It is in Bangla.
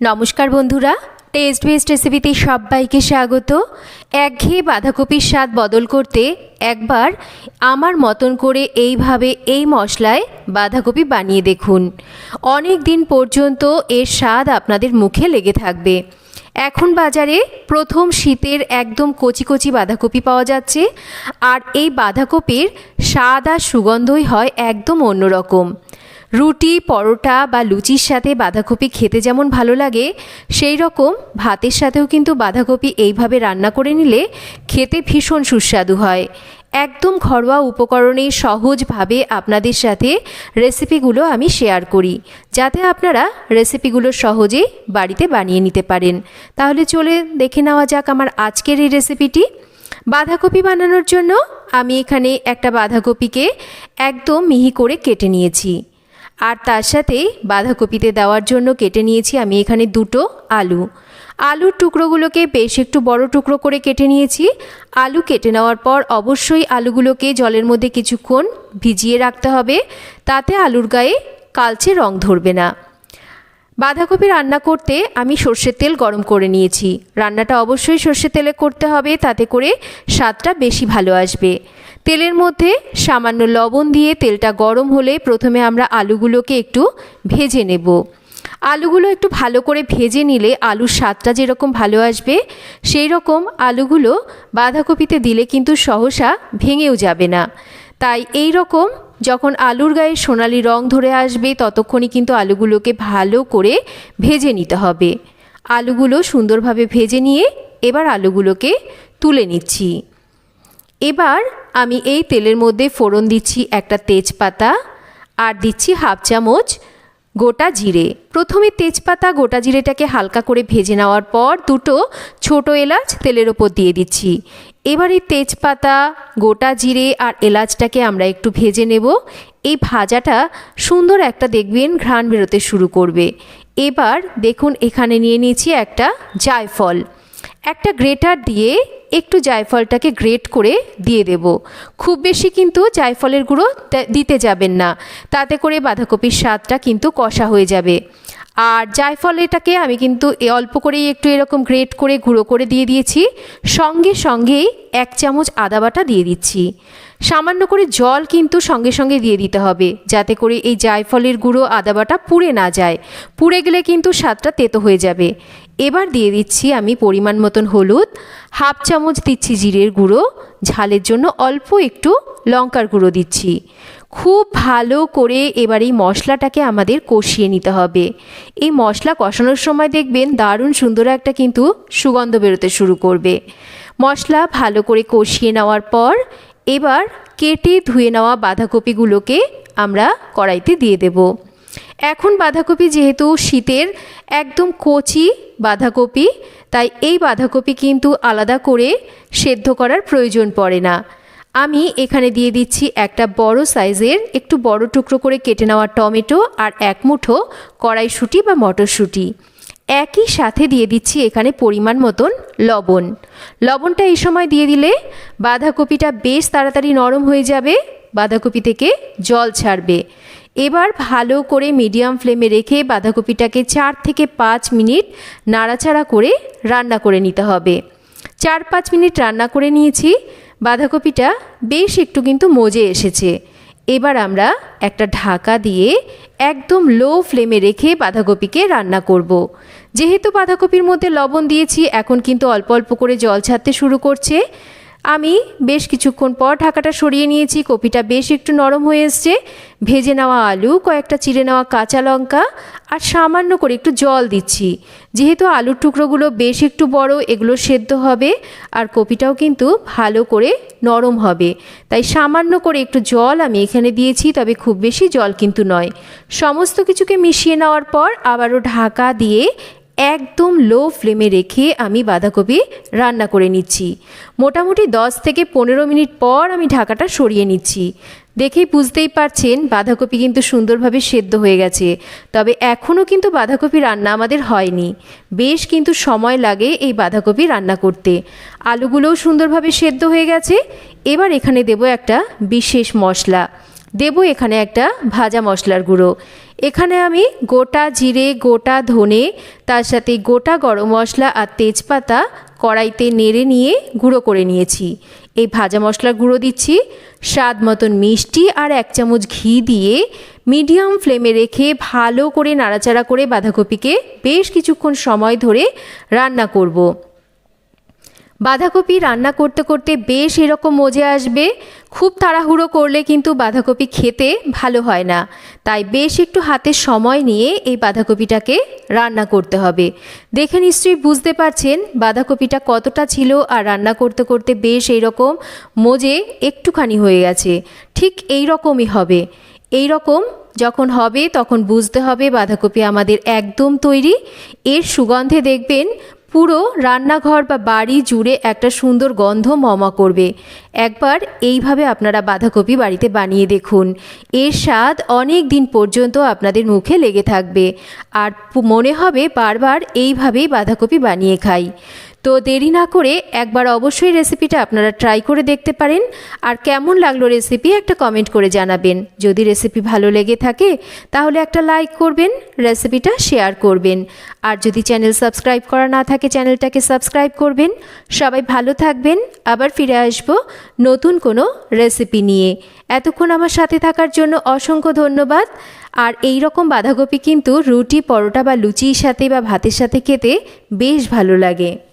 নমস্কার বন্ধুরা টেস্ট বেস্ট রেসিপিতে সবাইকে স্বাগত। একঘেয়ে বাঁধাকপির স্বাদ বদল করতে একবার আমার মতন করে এইভাবে এই মশলায় বাঁধাকপি বানিয়ে দেখুন। অনেক দিন পর্যন্ত এর স্বাদ আপনাদের মুখে লেগে থাকবে। এখন বাজারে প্রথম শীতের একদম কচি কচি বাঁধাকপি পাওয়া যাচ্ছে। আর এই বাঁধাকপির স্বাদ আর সুগন্ধই হয় একদম অন্যরকম। রুটি, পরোটা বা লুচির সাথে বাঁধাকপি খেতে যেমন ভালো লাগে, সেই রকম ভাতের সাথেও কিন্তু বাঁধাকপি এইভাবে রান্না করে নিলে খেতে ভীষণ সুস্বাদু হয়। একদম ঘরোয়া উপকরণে সহজভাবে আপনাদের সাথে রেসিপিগুলো আমি শেয়ার করি, যাতে আপনারা রেসিপিগুলো সহজেই বাড়িতে বানিয়ে নিতে পারেন। তাহলে চলে দেখে নেওয়া যাক আমার আজকের এই রেসিপিটি বাঁধাকপি বানানোর জন্য আমি এখানে একটা বাঁধাকপিকে একদম মিহি করে কেটে নিয়েছি। আর তার সাথে বাঁধাকপিতে দেওয়ার জন্য কেটে নিয়েছি আমি এখানে দুটো আলু। আলুর টুকরোগুলোকে বেশ একটু বড় টুকরো করে কেটে নিয়েছি। আলু কেটে নেওয়ার পর অবশ্যই আলুগুলোকে জলের মধ্যে কিছুক্ষণ ভিজিয়ে রাখতে হবে। তাতে আলুর গায়ে কালচে রং ধরবে না। বাঁধাকপি রান্না করতে আমি সর্ষের তেল গরম করে নিয়েছি। রান্নাটা অবশ্যই সর্ষের তেলে করতে হবে, তাতে করে স্বাদটা বেশি ভালো আসবে। তেলের মধ্যে সামান্য লবণ দিয়ে তেলটা গরম হলে প্রথমে আমরা আলুগুলোকে একটু ভেজে নেব। আলুগুলো একটু ভালো করে ভেজে নিলে আলুর স্বাদটা যেরকম ভালো আসবে সেই রকম আলুগুলো বাঁধাকপিতে দিলে কিন্তু সহসা ভেঙেও যাবে না। তাই এই রকম যখন আলুর গায়ে সোনালি রং ধরে আসবে, ততক্ষণই কিন্তু আলুগুলোকে ভালো করে ভেজে নিতে হবে। আলুগুলো সুন্দরভাবে ভেজে নিয়ে এবার আলুগুলোকে তুলে নিচ্ছি। এবার আমি এই তেলের মধ্যে ফোড়ন দিচ্ছি একটা তেজপাতা আর দিচ্ছি হাফ চামচ গোটা জিরে। প্রথমে তেজপাতা গোটা জিরেটাকে হালকা করে ভেজে নেওয়ার পর দুটো ছোট এলাচ তেলের ওপর দিয়ে দিচ্ছি। এবার এই তেজপাতা, গোটা জিরে আর এলাচটাকে আমরা একটু ভেজে নেব। এই ভাজাটা সুন্দর একটা দেখবেন ঘ্রাণ বেরোতে শুরু করবে। এবার দেখুন এখানে নিয়ে নিয়েছি একটা জায়ফল। একটা গ্রেটার দিয়ে একটু জায়ফলটাকে গ্রেট করে দিয়ে দেব। খুব বেশি কিন্তু জায়ফলের গুঁড়ো দিতে যাবেন না। তাতে করে বাঁধাকপির স্বাদটা কিন্তু কষা হয়ে যাবে। আর জায়ফল এটাকে আমি কিন্তু অল্প করেই একটু এরকম গ্রেট করে, গুঁড়ো করে দিয়ে দিয়েছি। সঙ্গে সঙ্গেই এক চামচ আদা বাটা দিয়ে দিচ্ছি। সামান্য করে জল কিন্তু সঙ্গে সঙ্গে দিয়ে দিতে হবে, যাতে করে এই জায়ফলের গুঁড়ো আদা বাটা পুড়ে না যায়। পুড়ে গেলে কিন্তু স্বাদটা তেতো হয়ে যাবে। এবার দিয়ে দিচ্ছি আমি পরিমাণ মতন হলুদ, হাফ চামচ দিচ্ছি জিরের গুঁড়ো, ঝালের জন্য অল্প একটু লঙ্কার গুঁড়ো দিচ্ছি। খুব ভালো করে এবার এই মশলাটাকে আমাদের কষিয়ে নিতে হবে। এই মশলা কষানোর সময় দেখবেন দারুণ সুন্দর একটা কিন্তু সুগন্ধ বেরোতে শুরু করবে। মশলা ভালো করে কষিয়ে নেওয়ার পর এবার কেটে ধুয়ে নেওয়া বাঁধাকপিগুলোকে আমরা কড়াইতে দিয়ে দেব। এখন বাঁধাকপি যেহেতু শীতের একদম কচি বাঁধাকপি, তাই এই বাঁধাকপি কিন্তু আলাদা করে সেদ্ধ করার প্রয়োজন পড়ে না। আমি এখানে দিয়ে দিচ্ছি একটা বড় সাইজের একটু বড় টুকরো করে কেটে নেওয়া টমেটো আর এক মুঠো কড়াইশুঁটি বা মটরশুঁটি। একই সাথে দিয়ে দিচ্ছি এখানে পরিমাণ মতন লবণ। লবণটা এই সময় দিয়ে দিলে বাঁধাকপিটা বেশ তাড়াতাড়ি নরম হয়ে যাবে, বাঁধাকপি থেকে জল ছাড়বে। এবার ভালো করে মিডিয়াম ফ্লেমে রেখে বাঁধাকপিটাকে চার থেকে পাঁচ মিনিট নাড়াচাড়া করে রান্না করে নিতে হবে। চার পাঁচ মিনিট রান্না করে নিয়েছি, বাঁধাকপিটা বেশ একটু কিন্তু মজে এসেছে। এবার আমরা একটা ঢাকা দিয়ে একদম লো ফ্লেমে রেখে বাঁধাকপিকে রান্না করব। যেহেতু বাঁধাকপির মধ্যে লবণ দিয়েছি, এখন কিন্তু অল্প অল্প করে জল ছাড়তে শুরু করছে আমি বেশ কিছুক্ষণ পর ঢাকাটা সরিয়ে নিয়েছি। কপিটা বেশ একটু নরম হয়ে এসছে। ভেজে নেওয়া আলু, কয়েকটা চিড়ে নেওয়া কাঁচা লঙ্কা আর সামান্য করে একটু জল দিচ্ছি। যেহেতু আলুর টুকরোগুলো বেশ একটু বড়, এগুলো সেদ্ধ হবে আর কপিটাও কিন্তু ভালো করে নরম হবে। তাই সামান্য করে একটু জল আমি এখানে দিয়েছি, তবে খুব বেশি জল কিন্তু নয়। সমস্ত কিছুকে মিশিয়ে নেওয়ার পর আবারও ঢাকা দিয়ে একদম লো ফ্লেমে রেখে আমি বাঁধাকপি রান্না করে নিচ্ছি। মোটামুটি 10 থেকে পনেরো মিনিট পর আমি ঢাকাটা সরিয়ে নিচ্ছি। দেখেই বুঝতেই পারছেন, বাঁধাকপি কিন্তু সুন্দরভাবে সেদ্ধ হয়ে গেছে। তবে এখনও কিন্তু বাঁধাকপি রান্না আমাদের হয়নি। বেশ কিন্তু সময় লাগে এই বাঁধাকপি রান্না করতে। আলুগুলোও সুন্দরভাবে সেদ্ধ হয়ে গেছে। এবার এখানে দেব একটা বিশেষ মশলা। দেব এখানে একটা ভাজা মশলার গুঁড়ো। এখানে আমি গোটা জিরে, গোটা ধনে, তার সাথে গোটা গরম মশলা আর তেজপাতা কড়াইতে নেড়ে নিয়ে গুঁড়ো করে নিয়েছি। এই ভাজা মশলার গুঁড়ো দিচ্ছি। স্বাদ মতন মিষ্টি আর এক চামচ ঘি দিয়ে মিডিয়াম ফ্লেমে রেখে ভালো করে নাড়াচাড়া করে বাঁধাকপিকে বেশ কিছুক্ষণ সময় ধরে রান্না করব। বাঁধাকপি রান্না করতে করতে বেশ এরকম মজে আসবে। খুব তাড়াহুড়ো করলে কিন্তু বাঁধাকপি খেতে ভালো হয় না। তাই বেশ একটু হাতে সময় নিয়ে এই বাঁধাকপিটাকে রান্না করতে হবে। দেখে নিশ্চয়ই বুঝতে পারছেন বাঁধাকপিটা কতটা ছিল আর রান্না করতে করতে বেশ এইরকম মজে একটুখানি হয়ে গেছে। ঠিক এই রকমই হবে। এই রকম যখন হবে তখন বুঝতে হবে বাঁধাকপি আমাদের একদম তৈরি। এর সুগন্ধে দেখবেন পুরো রান্নাঘর বা বাড়ি জুড়ে একটা সুন্দর গন্ধ মমা করবে। একবার এইভাবে আপনারা বাঁধাকপি বাড়িতে বানিয়ে দেখুন। এর স্বাদ অনেক দিন পর্যন্ত আপনাদের মুখে লেগে থাকবে। আর মনে হবে বারবার এইভাবেই বাঁধাকপি বানিয়ে খাই। তো দেরি না করে একবার অবশ্যই রেসিপিটা আপনারা ট্রাই করে দেখতে পারেন। আর কেমন লাগল রেসিপি একটা কমেন্ট করে জানাবেন। যদি রেসিপি ভালো লেগে থাকে, তাহলে একটা লাইক করবেন রেসিপিটা শেয়ার করবেন। আর যদি চ্যানেল সাবস্ক্রাইব করা না থাকে চ্যানেলটাকে সাবস্ক্রাইব করবেন। সবাই ভালো থাকবেন, আবার ফিরে আসব নতুন কোনো রেসিপি নিয়ে। এতক্ষণ আমার সাথে থাকার জন্য অসংখ্য ধন্যবাদ। আর এই রকম বাঁধাকপি কিন্তু রুটি, পরোটা বা লুচির সাথে বা ভাতের সাথে খেতে বেশ ভালো লাগে।